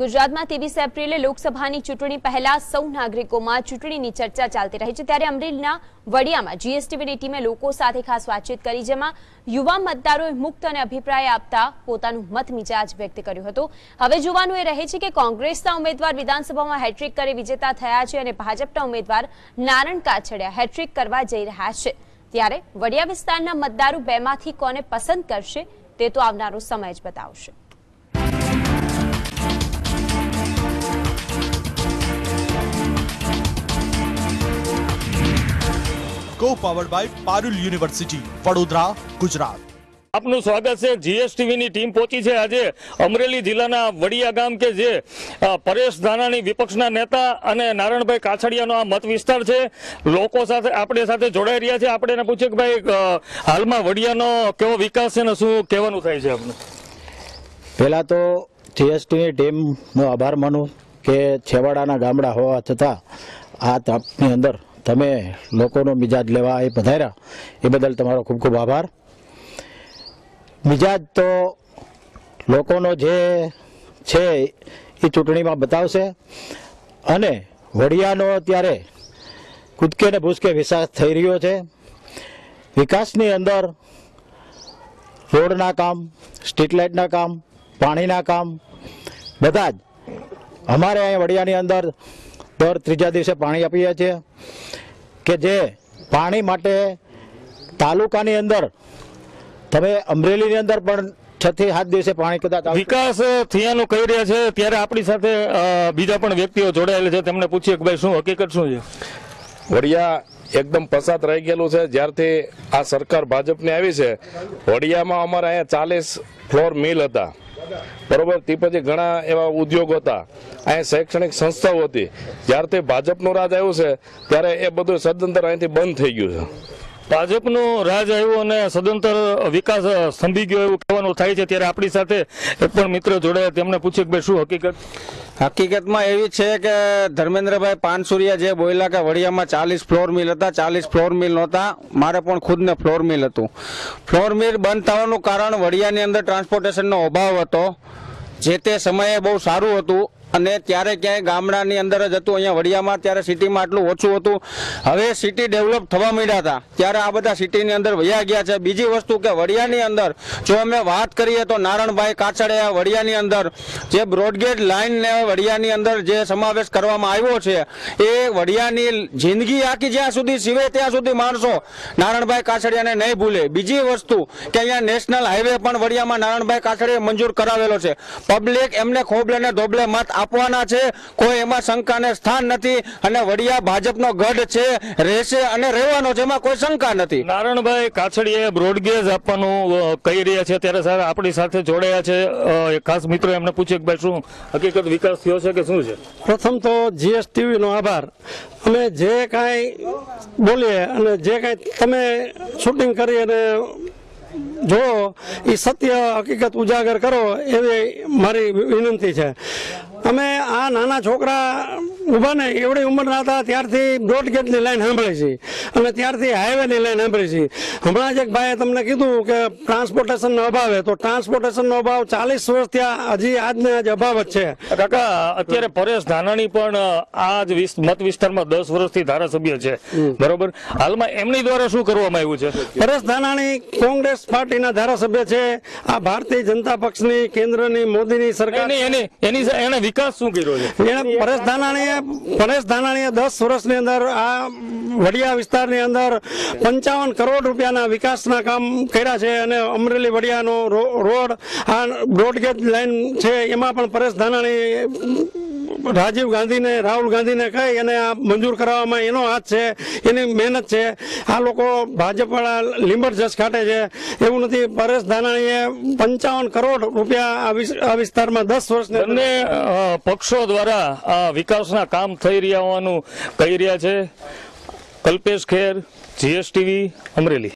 ગુજરાતમાં ત્રેવીસ એપ્રિલે લોકસભાની ચૂંટણી પહેલા સૌ નાગરિકોમાં ચૂંટણીની ચર્ચા ચાલતી રહી છે. ત્યારે અમરેલીના વડિયામાં જીએસટીવીની ટીમે લોકો સાથે ખાસ વાતચીત કરી, જેમાં યુવા મતદારોએ મુક્ત અને અભિપ્રાય આપતા પોતાનું મત મિજાજ વ્યક્ત કર્યું હતું. હવે જોવાનું એ રહે છે કે કોંગ્રેસના ઉમેદવાર વિધાનસભામાં હેટ્રિક કરી વિજેતા થયા છે અને ભાજપના ઉમેદવાર નારણ કાછડિયા હેટ્રિક કરવા જઈ રહ્યા છે. ત્યારે વડિયા વિસ્તારના મતદારો બેમાંથી કોને પસંદ કરશે તે તો આવનારો સમય જ બતાવશે. Co powered by Parul University Vadodara Gujarat આપનું સ્વાગત છે. જીએસટીવીની ટીમ પહોંચી છે આજે અમરેલી જિલ્લાના વડિયા ગામ કે જે પરેશ ધાનાણી વિપક્ષના નેતા અને નારાયણભાઈ કાછડિયાનો આ મત વિસ્તાર છે. લોકો સાથે આપણે સાથે જોડાઈ રહ્યા છે. આપણે એને પૂછ્યું કે ભાઈ હાલમાં વડિયાનો કેવો વિકાસ છે ને શું કહેવાનું થાય છે આપને? પહેલાં તો જીએસટીની ટીમનો આભાર માનું કે છેવાડાના ગામડા હોવા છતાં આ તાપની અંદર તમે લોકોનો મિજાજ લેવા એ પધાર્યા, એ બદલ તમારો ખૂબ ખૂબ આભાર. મિજાજ તો લોકોનો જે છે એ ચૂંટણીમાં બતાવશે અને વડિયાનો અત્યારે કૂદકે ને ભૂસકે વિકાસ થઈ રહ્યો છે. વિકાસની અંદર રોડના કામ, સ્ટ્રીટ લાઇટના કામ, પાણીના કામ, બધા જ અમારે અહીં વડિયાની અંદર દર ત્રીજા દિવસે પાણી આપીએ છીએ કે જે પાણી માટે તાલુકાની અંદર તમે અમરેલીની અંદર પણ છ થી સાત દિવસે પાણી કદાચ વિકાસ થયાનું કહી રહ્યા છે ત્યારે આપણી સાથે બીજા પણ વ્યક્તિઓ જોડાયેલા છે તેમને પૂછીએ કે ભાઈ શું હકીકત શું છે? વડિયા એકદમ પસાત રહી ગયેલું છે જ્યારથી આ સરકાર ભાજપની આવી છે. વડિયામાં અમારે અહીંયા ચાલીસ ફ્લોર મિલ હતા. બરોબર? તે પછી ઘણા એવા ઉદ્યોગો હતા. અહીંયા શૈક્ષણિક સંસ્થાઓ હતી. જ્યારથી ભાજપનું રાજ આવ્યું છે, ત્યારે એ બધું સદંતર અહીંથી બંધ થઈ ગયું છે. ભાજપનું રાજ આવ્યું અને સદંતર વિકાસ સ્તંભી ગયો એવું કહેવાનું થાય છે, ત્યારે આપણી સાથે એક પણ મિત્ર જોડાયા. તેમણે પૂછ્યું કે ભાઈ, શું હકીકત? હકીકતમાં એવી છે કે ધર્મેન્દ્રભાઈ પાનસુરિયા જે બોલ્યા કે વડિયામાં ચાલીસ ફ્લોર મિલ હતા, ચાલીસ ફ્લોર મિલ નહોતા, મારે પણ ખુદને ફ્લોર મિલ હતું. ફ્લોર મિલ બંધ થવાનું કારણ વડિયાની અંદર ટ્રાન્સપોર્ટેશનનો અભાવ હતો. જે તે સમયે બહુ સારું હતું. અને ત્યારે ક્યાંય ગામડાની અંદર જ હતું. અહીંયા વડિયામાં ત્યારે સિટીમાં આટલું ઓછું હતું. હવે સિટી ડેવલપ થવા માંડ્યા હતા. ત્યારે આ બધા સિટીની અંદર વયા ગયા છે. બીજી વસ્તુ કે વડિયાની અંદર જો અમે વાત કરીએ તો નારણભાઈ કાછડિયા વડિયાની અંદર જે બ્રોડગેજ લાઇનને વડિયાની અંદર જે સમાવેશ કરવામાં આવ્યો છે, એ વડિયાની જિંદગી આખી જ્યાં સુધી સીવે ત્યાં સુધી માણસો નારણભાઈ કાછડિયાને નહીં ભૂલે. બીજી વસ્તુ કે અહીંયા નેશનલ હાઈવે પણ વડિયામાં નારણભાઈ કાછડિયાએ મંજૂર કરાવેલો છે. પબ્લિક એમને ખોબલે ને ધોબલે મત આપવાના છે. કોઈ એમાં શંકાને સ્થાન નથી અને વડિયા ભાજપનો ગઢ છે રહેશે અને રહેવાનો છે એમાં કોઈ શંકા નથી. નારણભાઈ કાછડીએ બ્રોડગેજ આપવાનું કહી રહ્યા છે. ત્યારે સાહેબ આપણી સાથે જોડાયા છે. ખાસ મિત્રો એમને પૂછ્યું કે ભાઈ શું હકીકત વિકાસ થયો છે કે શું છે? પ્રથમ તો જીએસટીવીનો આભાર. અમે જે કાંઈ બોલીએ અને જે કાંઈ તમે શૂટિંગ કરી અને જો એ સત્ય હકીકત ઉજાગર કરો એવી મારી વિનંતી છે. અમે આ નાના છોકરા ઊભા ને એવડી ઉંમરના હતા ત્યારથી બ્રોડગેજની લાઈન સાંભળે છે. અને ત્યારથી હાઈવેની લાઈન સાંભળી છે. હમણાં જ એક ભાઈએ તમને કીધું કે ટ્રાન્સપોર્ટેશનનો અભાવ તો ટ્રાન્સપોર્ટેશનનો અભાવ ચાલીસ વર્ષ ત્યાં હજી આજને આજ અભાવ જ છે. કાકા અત્યારે પરેશ ધાનાણી પણ આ જ મત વિસ્તારમાં દસ વર્ષથી ધારાસભ્ય છે. બરોબર? હાલમાં એમની દ્વારા શું કરવામાં આવ્યું છે? પરેશ ધાનાણી કોંગ્રેસ પાર્ટીના ધારાસભ્ય છે. આ ભારતીય જનતા પક્ષની કેન્દ્રની મોદીની સરકાર એની એની એની એણે વિકાસ શું કર્યો છે? એને પરેશ ધાનાણીએ પરેશ ધાનાણીએ દસ વર્ષની અંદર આ વડિયા વિસ્તારની અંદર પંચાવન કરોડ રૂપિયાના વિકાસના કામ કર્યા છે અને અમરેલી વડિયાનો રોડ, આ બ્રોડગેજ લાઇન છે, એમાં પણ પરેશ ધાનાણી રાજીવ ગાંધીને, રાહુલ ગાંધીને કહી અને આ મંજૂર કરાવવામાં એનો હાથ છે, એની મહેનત છે. આ લોકો ભાજપવાળા લીંબર જસ ખાટે છે. એવું નથી, પરેશ ધાનાણીએ પંચાવન કરોડ રૂપિયા આ વિસ્તારમાં દસ વર્ષને બંને પક્ષો દ્વારા આ વિકાસના કામ થઈ રહ્યા હોવાનું કહી રહ્યા છે. કલ્પેશ ખેર, જીએસટીવી, અમરેલી.